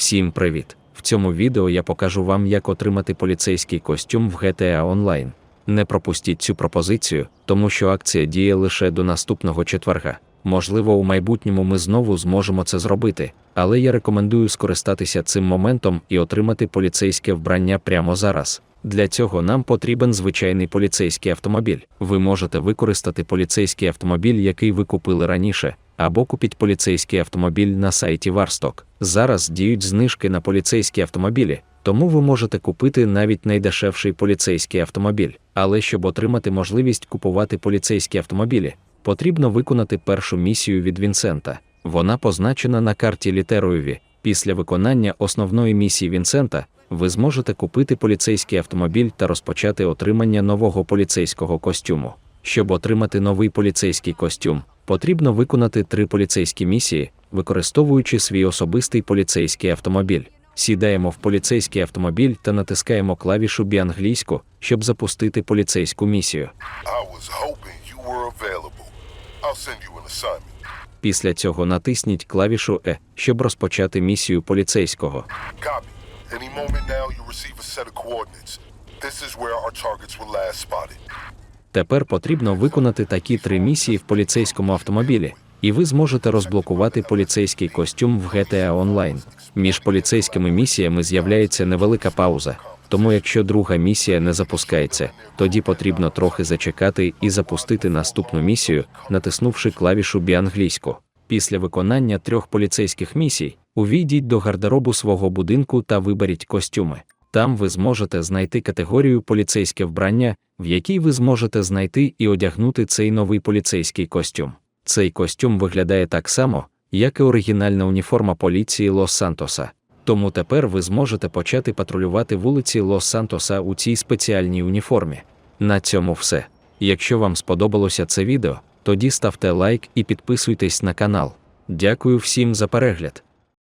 Всім привіт! В цьому відео я покажу вам, як отримати поліцейський костюм в GTA Online. Не пропустіть цю пропозицію, тому що акція діє лише до наступного четверга. Можливо, у майбутньому ми знову зможемо це зробити, але я рекомендую скористатися цим моментом і отримати поліцейське вбрання прямо зараз. Для цього нам потрібен звичайний поліцейський автомобіль. Ви можете використати поліцейський автомобіль, який ви купили раніше, або купіть поліцейський автомобіль на сайті Варсток. Зараз діють знижки на поліцейські автомобілі, тому ви можете купити навіть найдешевший поліцейський автомобіль. Але щоб отримати можливість купувати поліцейські автомобілі, потрібно виконати першу місію від Вінсента. Вона позначена на карті літерою V. Після виконання основної місії Вінсента ви зможете купити поліцейський автомобіль та розпочати отримання нового поліцейського костюму. Щоб отримати новий поліцейський костюм, потрібно виконати три поліцейські місії, використовуючи свій особистий поліцейський автомобіль. Сідаємо в поліцейський автомобіль та натискаємо клавішу бі англійську, щоб запустити поліцейську місію. Після цього натисніть клавішу Е, щоб розпочати місію поліцейського. Тепер потрібно виконати такі три місії в поліцейському автомобілі, і ви зможете розблокувати поліцейський костюм в GTA Online. Між поліцейськими місіями з'являється невелика пауза. Тому якщо друга місія не запускається, тоді потрібно трохи зачекати і запустити наступну місію, натиснувши клавішу бі англійську. Після виконання трьох поліцейських місій увійдіть до гардеробу свого будинку та виберіть костюми. Там ви зможете знайти категорію поліцейське вбрання, в якій ви зможете знайти і одягнути цей новий поліцейський костюм. Цей костюм виглядає так само, як і оригінальна уніформа поліції Лос-Сантоса. Тому тепер ви зможете почати патрулювати вулиці Лос-Сантоса у цій спеціальній уніформі. На цьому все. Якщо вам сподобалося це відео, тоді ставте лайк і підписуйтесь на канал. Дякую всім за перегляд.